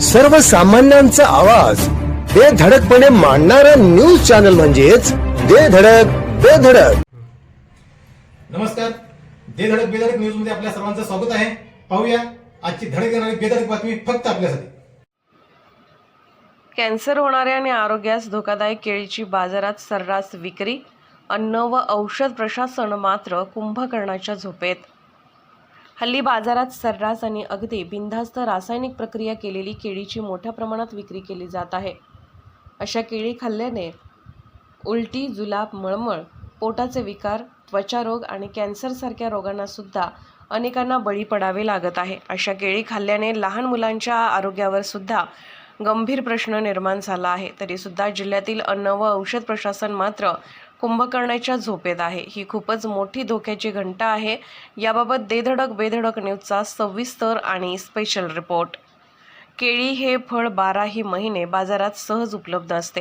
सर्वसामान्यांचा आवाज. बेधडकपणे मांडणारा न्यूज चॅनल म्हणजेच बेधडक बेधडक नमस्कार. दे धडक बेधडक न्यूजमध्ये आपल्या सर्वांचं स्वागत आहे. पाहूया आजची धडक येणारी बेधडक बातमी फक्त आपल्यासाठी. कॅन्सर होणाऱ्या आणि आरोग्यास धोकादायक केळीची बाजारात सर्रास विक्री अन्न व औषध प्रशासन मात्र कुंभकर्णाच्या झोपेत. हल्ली बाजारात सर्रास आणि अगदी बिनधास्त रासायनिक प्रक्रिया केलेली केळीची मोठ्या प्रमाणात विक्री केली जात आहे. अशा केळी खाल्ल्याने उलटी जुलाब मळमळ पोटाचे विकार त्वचारोग आणि कॅन्सरसारख्या रोगांनासुद्धा अनेकांना बळी पडावे लागत आहे. अशा केळी खाल्ल्याने लहान मुलांच्या आरोग्यावर सुद्धा गंभीर प्रश्न निर्माण झाला आहे. तरीसुद्धा जिल्ह्यातील अन्न व औषध प्रशासन मात्र कुंभकर्णाच्या झोपेत आहे. ही खूपच मोठी धोक्याची घंटा आहे. याबाबत देधडक बेधडक न्यूजचा सविस्तर आणि स्पेशल रिपोर्ट केळी हे फळ बाराही महिने बाजारात सहज उपलब्ध असते.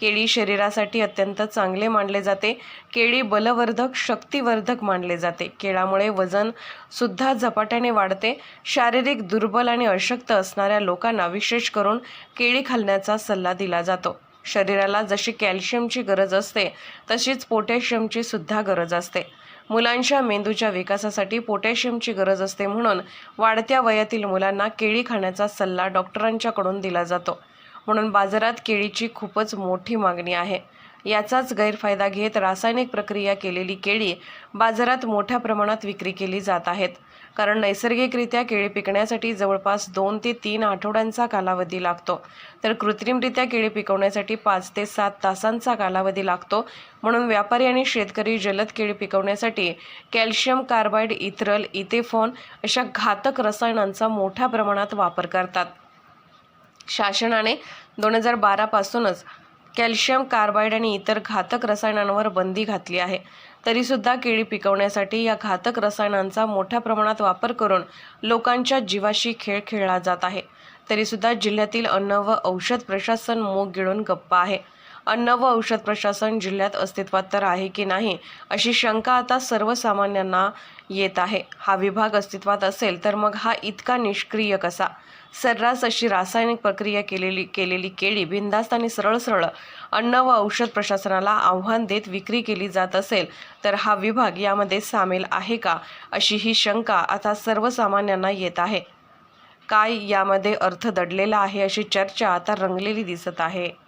केळी शरीरासाठी अत्यंत चांगले मानले जाते. केळी बलवर्धक शक्तिवर्धक मानले जाते. केळामुळे वजन सुद्धा झपाट्याने वाढते. शारीरिक दुर्बल आणि अशक्त असणाऱ्या लोकांना विशेष करून केळी खाल्ण्याचा सल्ला दिला जातो. शरीराला जशी कॅल्शियमची गरज असते तशीच पोटॅशियमची सुद्धा गरज असते. मुलांच्या मेंदूच्या विकासासाठी पोटॅशियमची गरज असते म्हणून वाढत्या वयातील मुलांना केळी खाण्याचा सल्ला डॉक्टरांच्याकडून दिला जातो. म्हणून बाजारात केळीची खूपच मोठी मागणी आहे. याचाच गैरफायदा घेत रासायनिक प्रक्रिया केलेली केळी बाजारात मोठ्या प्रमाणात विक्री केली जात आहेत. कारण नैसर्गिकरित्या केळी पिकण्यासाठी जवळपास दोन ते तीन आठवड्यांचा कालावधी लागतो. तर कृत्रिमरित्या केळी पिकवण्यासाठी पाच ते सात तासांचा कालावधी लागतो. म्हणून व्यापारी आणि शेतकरी जलद केळी पिकवण्यासाठी कॅल्शियम कार्बाईड इथरल इथेफॉन अशा घातक रसायनांचा मोठ्या प्रमाणात वापर करतात. शासनाने दोन हजार बारापासूनच कॅल्शियम कार्बाईड आणि इतर घातक रसायनांवर बंदी घातली आहे. तरीसुद्धा केळी पिकवण्यासाठी या घातक रसायनांचा मोठ्या प्रमाणात वापर करून लोकांच्या जीवाशी खेळ खेळला जात आहे. तरीसुद्धा जिल्ह्यातील अन्न व औषध प्रशासन मूग गिळून गप्प आहे. अन्न व औषध प्रशासन जिल्ह्यात अस्तित्वात तर आहे की नाही अशी शंका आता सर्वसामान्यांना येत आहे. हा विभाग अस्तित्वात असेल तर मग हा इतका निष्क्रिय कसा? सर्रास अशी रासायनिक प्रक्रिया केलेली केलेली केळी बिनधास्त आणि सरळ सरळ अन्न व औषध प्रशासनाला आव्हान देत विक्री केली जात असेल तर हा विभाग यामध्ये सामील आहे का? अशी ही शंका आता सर्वसामान्यांना येत आहे. काय यामध्ये अर्थ दडलेला आहे अशी चर्चा आता रंगलेली दिसत आहे.